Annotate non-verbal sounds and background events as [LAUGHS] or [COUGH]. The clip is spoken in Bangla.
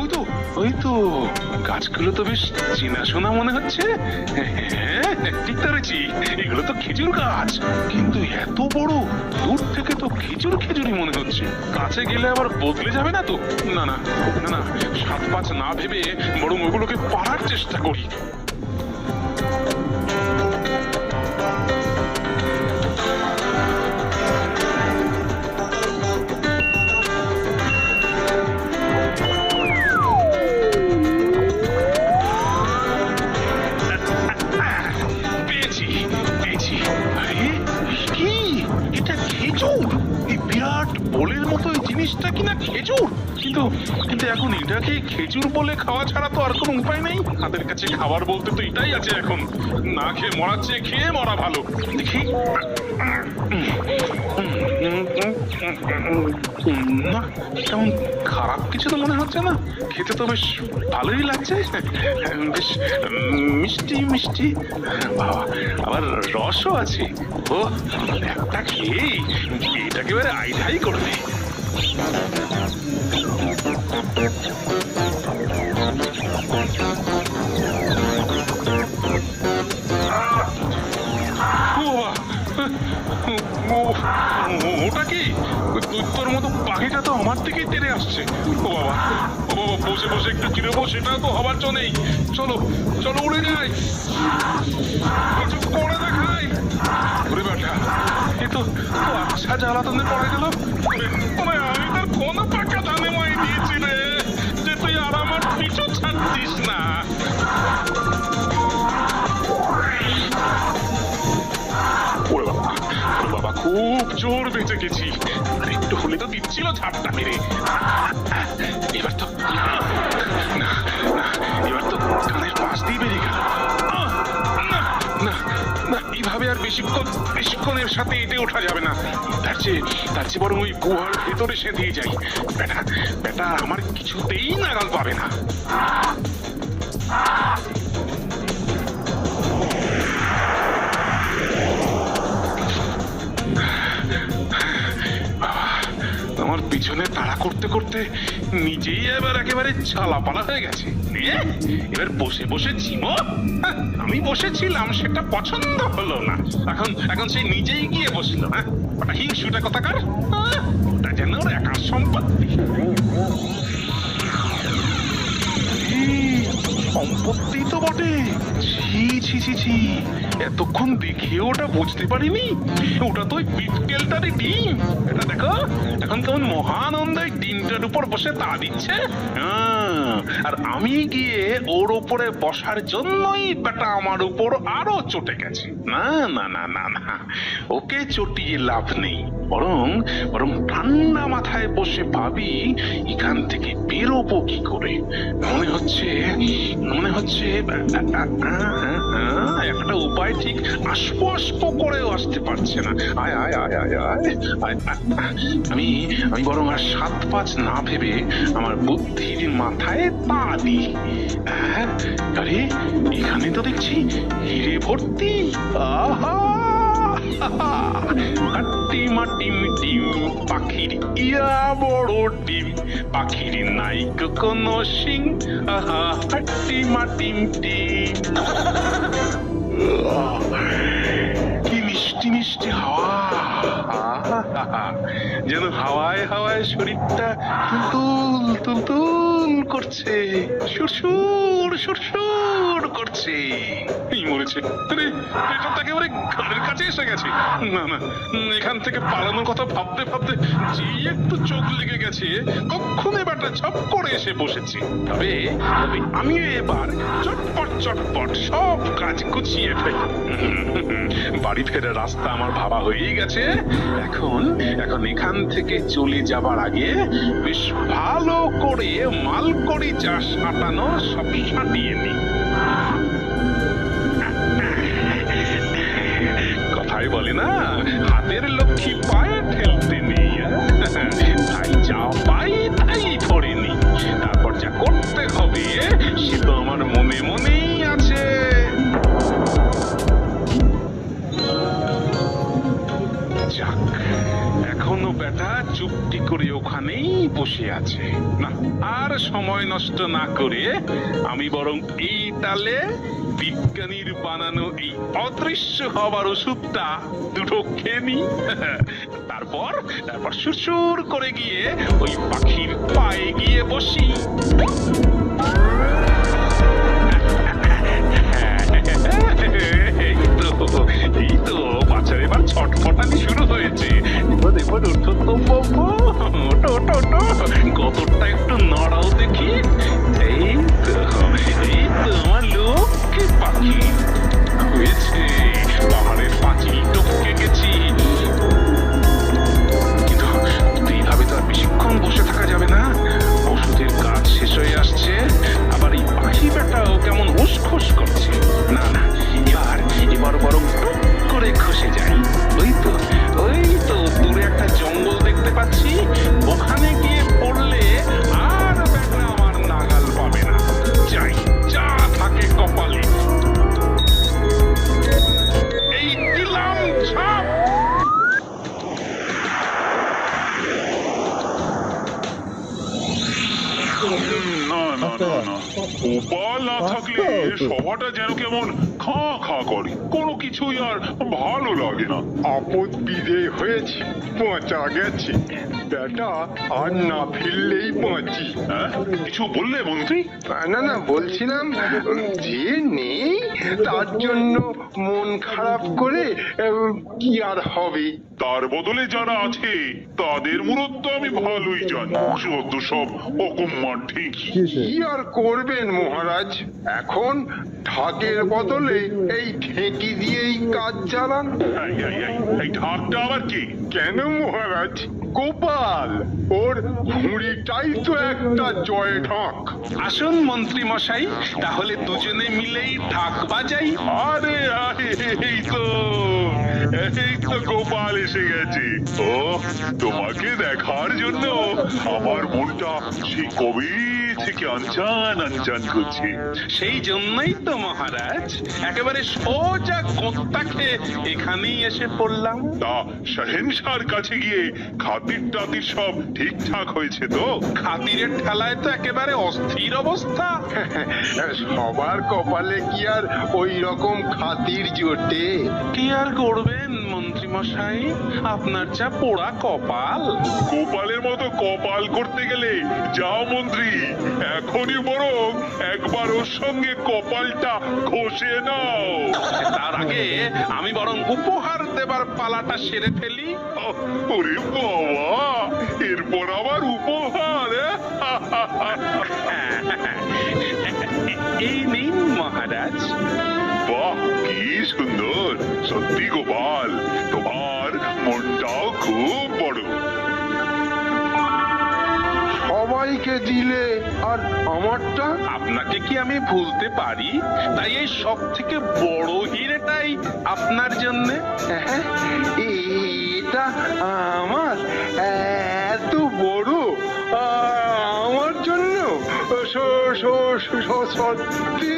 ওই তো ওই তো। গাছগুলো তো বেশ চেনাশোনা মনে হচ্ছে। হ্যাঁ ঠিক ধরেছি এগুলো তো খেজুর গাছ। কিন্তু এত বড়, দূর থেকে তো খেজুর খেজুরই মনে হচ্ছে। কাছে গেলে আবার বদলে যাবে না তো? না না না না, সাত পাঁচ না ভেবে বরং ওগুলোকে পাড়ার চেষ্টা করি। কিন্তু এখন এটাকে খেজুর বলে খাওয়া ছাড়া তো আর কোনো উপায় নেই। হাতের কাছে খাবার বলতে তো এটাই আছে এখন। না খেয়ে মরার চেয়ে খেয়ে মরা ভালো। দেখি। না কেমন খারাপ কিছু তো মনে হচ্ছে না। খেতে তো বেশ ভালোই লাগছে। বেশ মিষ্টি মিষ্টি। বাবা আবার রসও আছে। ও একটা খেয়েই এটাকে এবারে আইঢাই করবে ও, ও- ওটা কি? দৈত্যর মতো পাখিটা তো আমার দিকেই তেড়ে আসছে। ও বাবা, ও, বসে বসে একটু চিরবো সেটা তো হবার জো চলো চলো উড়ে যাই। কিছু দেখাই। বেটা এ তো তো আচ্ছা জ্বালাতনে পড়ে গেল আমি তার খুব জোর বেঁচে গেছি। আর একটু হলে তো দিচ্ছিল ঝাপটা মেরে। এবার তো না এবার তো কানের পাশ দিয়ে বেরিয়ে গেল। না না এইভাবে আর বেশিক্ষণ বেশিক্ষণের সাথে এটে ওঠা যাবে না। তার চেয়ে তার চেয়ে বরং ওই গুহার ভেতরে সে দিয়ে যাই। বেটা বেটা আমার কিছুতেই নাগাল পাবে না। আমার পিছনে তাড়া করতে করতে নিজেই এবার একেবারে ছালাপালা হয়ে গেছে। এবার বসে বসে ঝিমো হ্যাঁ, আমি বসেছিলাম সেটা পছন্দ হলো না। এখন এখন সে নিজেই গিয়ে বসল হ্যাঁ? ওটা হিংসুটা কথাকার? আহ, ওটা যেন ওর একার সম্পত্তি। সম্পত্তি তো বটে ছি ছি ছি। এতক্ষণ দেখে ওটা বুঝতে পারিনি। ওটা তো ডিম। এটা দেখো, এখন কেমন ডিমটার উপর বসে তা দিচ্ছে। আর আমি গিয়ে ওর উপরে বসার জন্যই বেটা আমার উপর আরও চটে গেছে। না না না না না, ওকে চটিয়ে লাভ নেই। বরং বরং ঠান্ডা মাথায় বসে ভাবি, এখান থেকে বেরোবো কি করে? মনে হচ্ছে মনে হচ্ছে আ- আ- একটা উপায় ঠিক আসব করেও আসতে পারছে না। আয় আয় আয় আয় আয়। আমি আমি বরং আর সাত পাঁচ না ভেবে আমার বুদ্ধির মাথায় পা দিই। হ্যাঁ আরে, এখানে তো দেখছি হিরে ভর্তি। আহা! টিম টিম টিম পাখির ইয়া বড় ডিম, পাখির নাই কোনো সিং। আহা টিম টিম টিম যেন হাওয়ায় হাওয়ায় শরীরটা তুলতুল তুলতুল করছে সুরসুর সুরসুর করছে। মরেছে। আরে এটা একেবারে ঘরের কাছে এসে গেছে। না না, এখান থেকে পালানোর কথা ভাবতে ভাবতে যে একটু চোখ লেগে গেছে কখন এবারটা ঝপ করে এসে বসেছে। তবে তবে আমিও এবার চটপট চটপট সব কাজ গুছিয়ে ফেলি। বাড়ি ফেরার রাস্তা আমার ভাবা হয়েই গেছে। এখন এখন এখান থেকে চলে যাবার আগে বেশ ভালো করে মালকড়ি যা সাঁটানো সব সাঁটিয়ে নি না হাতের লক্ষ্মী পায়ে ঠেলতে নেই। এখনও বেটা চুপটি করে ওখানেই বসে বসে আছে। না, আর সময় নষ্ট না করে আমি বরং এই তালে বিজ্ঞানীর বানানো এই অদৃশ্য হবার ওষুধটা দুটো খেয়ে নি। [LAUGHS] তারপর তারপর সুরসুর করে গিয়ে ওই পাখির পায়ে গিয়ে বসি। [LAUGHS] এই তো এই তো, বাচ্চার এবার ছটফটানি শুরু হয়েছে। ওঠো তো বাবু। ওঠো ওঠো ওঠো গতরটা একটু নড়াও দেখি। এই তো এই তো। গোপাল না থাকলে সভাটা যেন কেমন খা খা করে। কোনো কিছুই আর ভালো লাগে না। আপদ বিজয় হয়েছে পচা গেছে। বেটা আর না ফিরলেই বাঁচি। হ্যাঁ? কিছু বললে মন্ত্রী? না না বলছিলাম যে নেই তার জন্য মন খারাপ করে কি আর হবে? তার বদলে যারা আছে তাদের মূলত তো আমি ভালোই জানি। সদ্য সব অকম্মার ঠিক কি আর করবেন মহারাজ? এখন ঢাকের বদলে এই ঠেকি দিয়েই কাজ চালান। এই, এই, এই, এই ঢাকটা আবার কি? কেন মহারাজ? গোপাল ওর ঘুড়িটাই তো একটা জয় ঢাক। আসুন মন্ত্রী মশাই তাহলে দুজনে মিলেই ঢাক বাজাই। আরে আরে এই তো। এই তো গোপাল এসে গেছে ও, তোমাকে দেখার জন্য আমার মনটা সেই কবে থেকে আনচান আনচান করছে। সেই জন্যই তো মহারাজ, একেবারে সোজা খেয়ে এখানেই এসে পড়লাম। তা শাহেনশার কাছে গিয়ে খাতির টাতির সব ঠিকঠাক হয়েছে তো? খাতিরের ঠেলায় তো একেবারে অস্থির অবস্থা। সবার কপালে কি আর ওই রকম খাতির জোটে? কি আর করবেন? মশাই আপনার যা পোড়া কপাল। গোপালের মতো কপাল করতে গেলে যাও মন্ত্রী এখনই বরং একবার ওর সঙ্গে কপালটা ঘষে নাও। তার আগে আমি বরং উপহার দেবার পালাটা সেরে ফেলি। ওরে বাবা এরপর আবার সবাইকে দিলে আর আমারটা? আপনাকে কি আমি ভুলতে পারি? তাই এই সব থেকে বড় হিরেটাই আপনার জন্য। হ্যাঁ, এটা আমার এত বড় আমার জন্য? সত্যি।